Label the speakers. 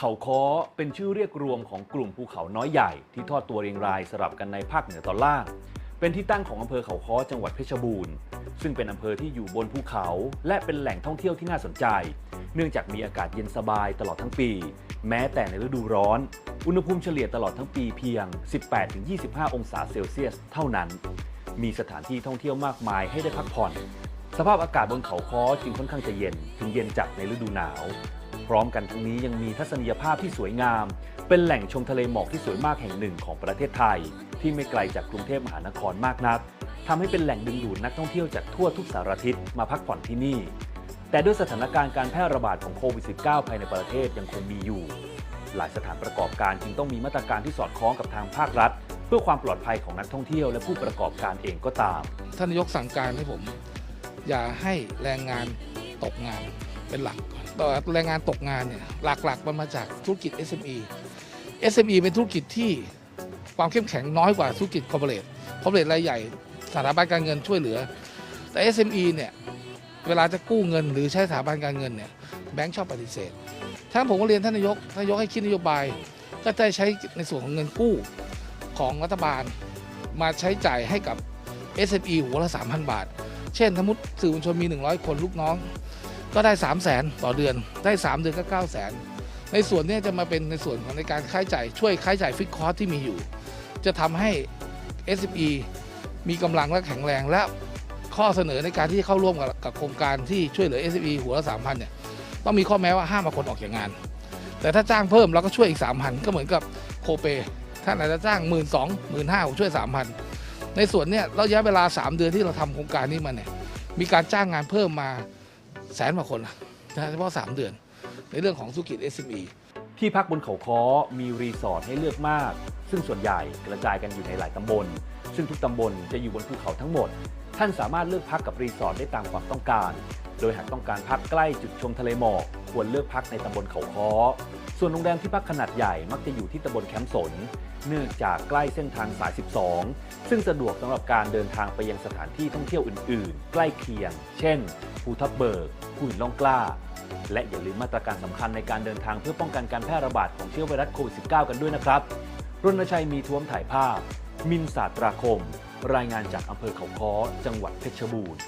Speaker 1: เขาค้อเป็นชื่อเรียกรวมของกลุ่มภูเขาน้อยใหญ่ที่ทอดตัวเรียงรายสลับกันในภาคเหนือตอนล่าง เป็นที่ตั้งของอำเภอเขาค้อจังหวัดเพชรบูรณ์ ซึ่งเป็นอำเภอที่อยู่บนภูเขา และเป็นแหล่งท่องเที่ยวที่น่าสนใจ เนื่องจากมีอากาศเย็นสบายตลอดทั้งปี แม้แต่ในฤดูร้อน อุณหภูมิเฉลี่ยตลอดทั้งปีเพียง 18-25 องศาเซลเซียส เท่านั้น มีสถานที่ท่องเที่ยวมากมายให้ได้พักผ่อน สภาพอากาศบนเขาค้อจึงค่อนข้างจะเย็น ถึงเย็นจัดในฤดูหนาว พร้อมกันทั้งนี้ยังมีทัศนียภาพที่สวยงาม เป็นแหล่งชมทะเลหมอกที่สวยมากแห่งหนึ่งของประเทศไทย ที่ไม่ไกลจากกรุงเทพมหานครมากนักทำให้เป็นแหล่งดึงดูดนักท่องเที่ยวจากทั่วทุกสารทิศมาพักผ่อนที่นี่ แต่ด้วยสถานการณ์การแพร่ระบาดของโควิด -19 ภายในประเทศยังคงมีอยู่ หลายสถานประกอบการจึงต้องมีมาตรการที่สอดคล้องกับทางภาครัฐ เพื่อความปลอดภัยของนักท่องเที่ยวและผู้ประกอบการเองก็ตาม
Speaker 2: ท่านนายกสั่งการให้ผม อย่าให้แรงงานตกงาน เป็นหลักก่อนแต่แรงงานตกงานเนี่ยหลักๆมันมาจากธุรกิจ SME SME เป็นธุรกิจที่ความเข้มแข็งน้อยกว่าธุรกิจคอร์ปอเรทคอร์ปอเรทรายใหญ่สถาบันการเงินช่วยเหลือ แต่ SME เนี่ยเวลาจะกู้เงินหรือใช้สถาบันการเงินเนี่ยแบงก์ชอบปฏิเสธท่านผมก็เรียนท่านนายกท่านนายกให้คิดนโยบาย ก็จะใช้ในส่วนของเงินกู้ของรัฐบาล มาใช้จ่ายให้กับ SME หัวละ3,000 บาท เช่นสมมติสื่อมวลชนมี 100 คนลูกน้อง ก็ได้ 3 0 0แสนต่อเดือน ได้ 3 เดือนก็ 9 0 0แสนในส่วนนี้จะมาเป็นในส่วนของในการค่าใช้จ่ายช่วยค่าใช้จ่ายฟิกคอร์ที่มีอยู่ จะทำให้ SME มีกำลังและแข็งแรง และข้อเสนอในการที่เข้าร่วมกับกับโครงการที่ช่วยเหลือ SME หัวละ3,000เนี่ยต้องมีข้อแม้ว่าห้ามมาคนออกจากงาน แต่ถ้าจ้างเพิ่มเราก็ช่วยอีก 3,000 ก็เหมือนกับโคเปท่านอาจจะจ้าง 1 2 0 0 0 1 5 0 0ผมช่วย 3,000 ในส่วนเนี้ยระยะเวลา 3 เดือนที่เราทำโครงการนี้มาเนี่ยมีการจ้างงานเพิ่มมา แสนกว่าคนนะเฉพาะ 3 เดือน ในเรื่องของธุรกิจ SME
Speaker 1: ที่พักบนเขาค้อมีรีสอร์ทให้เลือกมาก ซึ่งส่วนใหญ่กระจายกันอยู่ในหลายตำบล ซึ่งทุกตำบลจะอยู่บนภูเขาทั้งหมด ท่านสามารถเลือกพักกับรีสอร์ทได้ตามความต้องการ โดยหากต้องการพักใกล้จุดชมทะเลหมอก ควรเลือกพักในตำบลเขาค้อ ส่วนโรงแรมที่พักขนาดใหญ่มักจะอยู่ที่ตำบลแคมป์สน เนื่องจากใกล้เส้นทางสาย 12 ซึ่งสะดวกสำหรับการเดินทางไปยังสถานที่ท่องเที่ยวอื่น ๆ ใกล้เคียง เช่น ภูทับเบิกภูหินล่องกล้า และอย่าลืมมาตรการสำคัญในการเดินทางเพื่อป้องกันการแพร่ระบาดของเชื้อไวรัสโควิด -19 กันด้วยนะครับรณชัยมีท้วมถ่ายภาพ มินศาสตราคม รายงานจากอำเภอเขาค้อ จังหวัดเพชรบูรณ์